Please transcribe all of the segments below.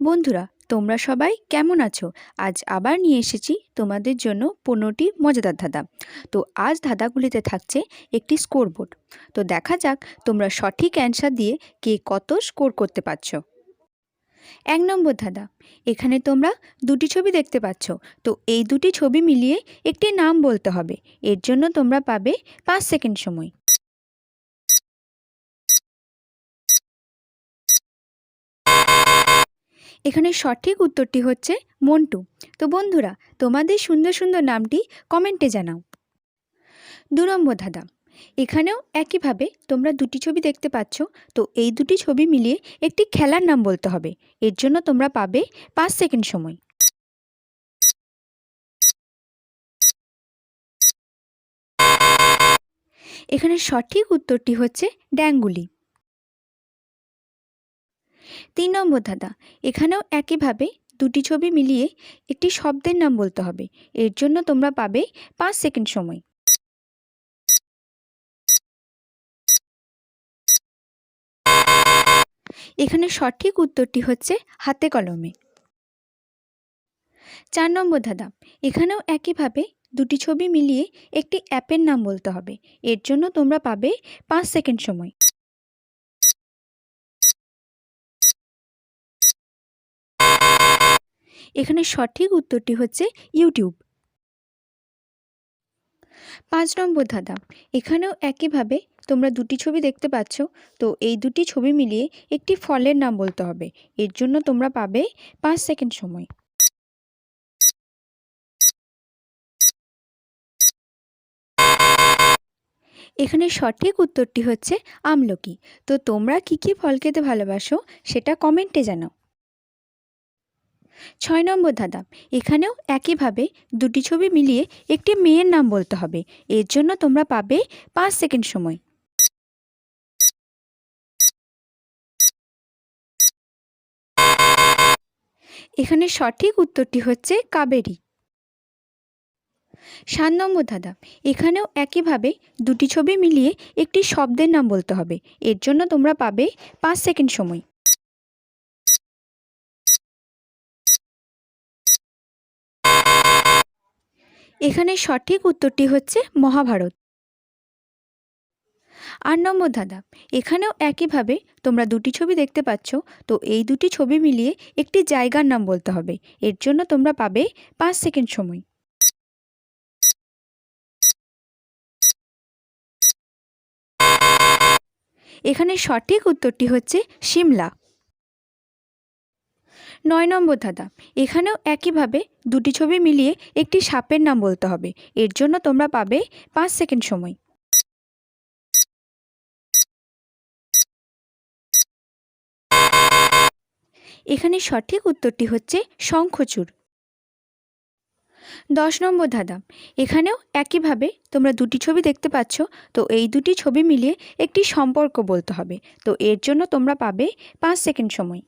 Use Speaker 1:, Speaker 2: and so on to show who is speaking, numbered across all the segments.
Speaker 1: বন্ধুরা, তোমরা সবাই কেমন আছো? আজ আবার নিয়ে এসেছি তোমাদের জন্য পনেরোটি মজাদার ধাঁধা। তো আজ ধাঁধাগুলিতে থাকছে একটি স্কোরবোর্ড তো দেখা যাক তোমরা সঠিক অ্যান্সার দিয়ে কে কত স্কোর করতে পারছ। এক নম্বর ধাঁধা, এখানে তোমরা দুটি ছবি দেখতে পাচ্ছ। তো এই দুটি ছবি মিলিয়ে একটি নাম বলতে হবে। এর জন্য তোমরা পাবে পাঁচ সেকেন্ড সময়। এখানে সঠিক উত্তরটি হচ্ছে মন্টু। তো বন্ধুরা, তোমাদের সুন্দর সুন্দর নামটি কমেন্টে জানাও। দু নম্বর ধাঁধা, এখানেও একইভাবে তোমরা দুটি ছবি দেখতে পাচ্ছ। তো এই দুটি ছবি মিলিয়ে একটি খেলার নাম বলতে হবে। এর জন্য তোমরা পাবে পাঁচ সেকেন্ড সময়। এখানে সঠিক উত্তরটি হচ্ছে ড্যাঙ্গুলি তিন নম্বর ধাঁধা। এখানেও একইভাবে দুটি ছবি মিলিয়ে একটি শব্দের নাম বলতে হবে। এর জন্য তোমরা পাবে পাঁচ সেকেন্ড সময়। এখানে সঠিক উত্তরটি হচ্ছে হাতে কলমে। চার নম্বর ধাঁধা। এখানেও একইভাবে দুটি ছবি মিলিয়ে একটি অ্যাপের নাম বলতে হবে। এর জন্য তোমরা পাবে পাঁচ সেকেন্ড সময়। এখানে সঠিক উত্তরটি হচ্ছে ইউটিউব। পাঁচ নম্বর ধাঁধা, এখানেও একইভাবে তোমরা দুটি ছবি দেখতে পাচ্ছ, তো এই দুটি ছবি মিলিয়ে একটি ফলের নাম বলতে হবে, এর জন্য তোমরা পাবে পাঁচ সেকেন্ড সময়। এখানে সঠিক উত্তরটি হচ্ছে আমলকি, তো তোমরা কী কী ফল খেতে ভালোবাসো সেটা কমেন্টে জানাও। ছয় নম্বর ধাঁধা। এখানেও একইভাবে দুটি ছবি মিলিয়ে একটি মেয়ের নাম বলতে হবে। এর জন্য তোমরা পাবে পাঁচ সেকেন্ড সময়। এখানে সঠিক উত্তরটি হচ্ছে কাবেরী। সাত নম্বর ধাঁধা। এখানেও একইভাবে দুটি ছবি মিলিয়ে একটি শব্দের নাম বলতে হবে। এর জন্য তোমরা পাবে পাঁচ সেকেন্ড সময়। এখানে সঠিক উত্তরটি হচ্ছে মহাভারত। আট নম্বর ধাঁধা, এখানেও একইভাবে তোমরা দুটি ছবি দেখতে পাচ্ছ, তো এই দুটি ছবি মিলিয়ে একটি জায়গার নাম বলতে হবে। এর জন্য তোমরা পাবে পাঁচ সেকেন্ড সময়। এখানে সঠিক উত্তরটি হচ্ছে সিমলা। নয় নম্বর ধাঁধা। এখানেও একইভাবে দুটি ছবি মিলিয়ে একটি সাপের নাম বলতে হবে। এর জন্য তোমরা পাবে পাঁচ সেকেন্ড সময়। এখানে সঠিক উত্তরটি হচ্ছে শঙ্খচূড়। দশ নম্বর ধাঁধা। এখানেও একইভাবে তোমরা দুটি ছবি দেখতে পাচ্ছ, তো এই দুটি ছবি মিলিয়ে একটি সম্পর্ক বলতে হবে। তো এর জন্য তোমরা পাবে পাঁচ সেকেন্ড সময়।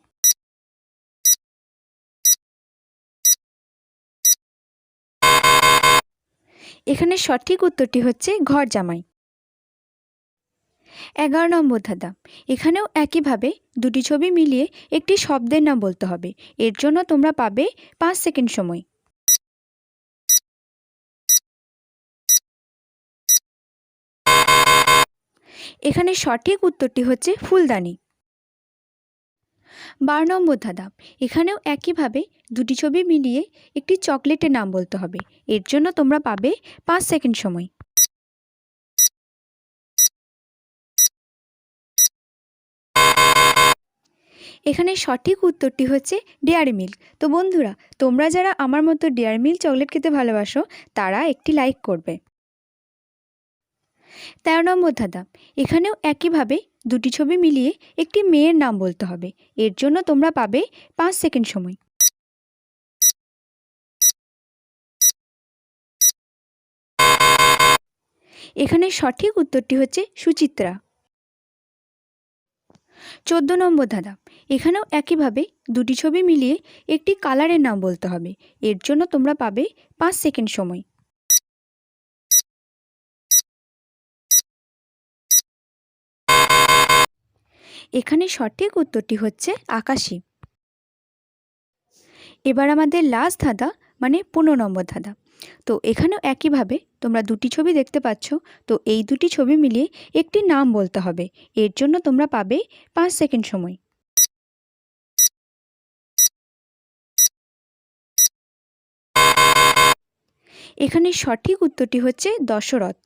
Speaker 1: এখানে সঠিক উত্তরটি হচ্ছে ঘর জামাই। এগারো নম্বর ধাঁধা। এখানেও একইভাবে দুটি ছবি মিলিয়ে একটি শব্দের নাম বলতে হবে। এর জন্য তোমরা পাবে পাঁচ সেকেন্ড সময়। এখানে সঠিক উত্তরটি হচ্ছে ফুলদানি। বারো নম্বর ধাঁধা। এখানেও একইভাবে দুটি ছবি মিলিয়ে একটি চকলেটের নাম বলতে হবে। এর জন্য তোমরা পাবে পাঁচ সেকেন্ড সময়। এখানে সঠিক উত্তরটি হচ্ছে ডেয়ারি মিল্ক। তো বন্ধুরা, তোমরা যারা আমার মতো ডেয়ারি মিল্ক চকলেট খেতে ভালোবাসো, তারা একটি লাইক করবে। তেরো নম্বর ধাঁধা। এখানেও একইভাবে দুটি ছবি মিলিয়ে একটি মেয়ের নাম বলতে হবে। এর জন্য তোমরা পাবে পাঁচ সেকেন্ড সময়। এখানে সঠিক উত্তরটি হচ্ছে সুচিত্রা। চোদ্দ নম্বর ধাঁধা। এখানেও একইভাবে দুটি ছবি মিলিয়ে একটি কালারের নাম বলতে হবে। এর জন্য তোমরা পাবে পাঁচ সেকেন্ড সময়। এখানে সঠিক উত্তরটি হচ্ছে আকাশী। এবার আমাদের লাস্ট ধাঁধা মানে পনেরো নম্বর ধাঁধা। তো এখানেও একইভাবে তোমরা দুটি ছবি দেখতে পাচ্ছ, তো এই দুটি ছবি মিলিয়ে একটি নাম বলতে হবে। এর জন্য তোমরা পাবে পাঁচ সেকেন্ড সময়। এখানে সঠিক উত্তরটি হচ্ছে দশরথ।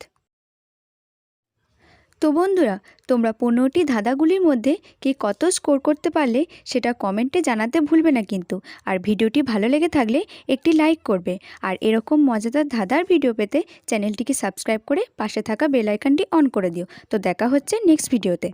Speaker 1: তো বন্ধুরা, তোমরা পনেরোটি ধাঁধাগুলির মধ্যে কে কত স্কোর করতে পারলে সেটা কমেন্টে জানাতে ভুলবে না কিন্তু। আর ভিডিওটি ভালো লেগে থাকলে একটি লাইক করবে। আর এরকম মজাদার ধাঁধার ভিডিও পেতে চ্যানেলটিকে সাবস্ক্রাইব করে পাশে থাকা বেলাইকানটি অন করে দিও। তো দেখা হচ্ছে নেক্সট ভিডিওতে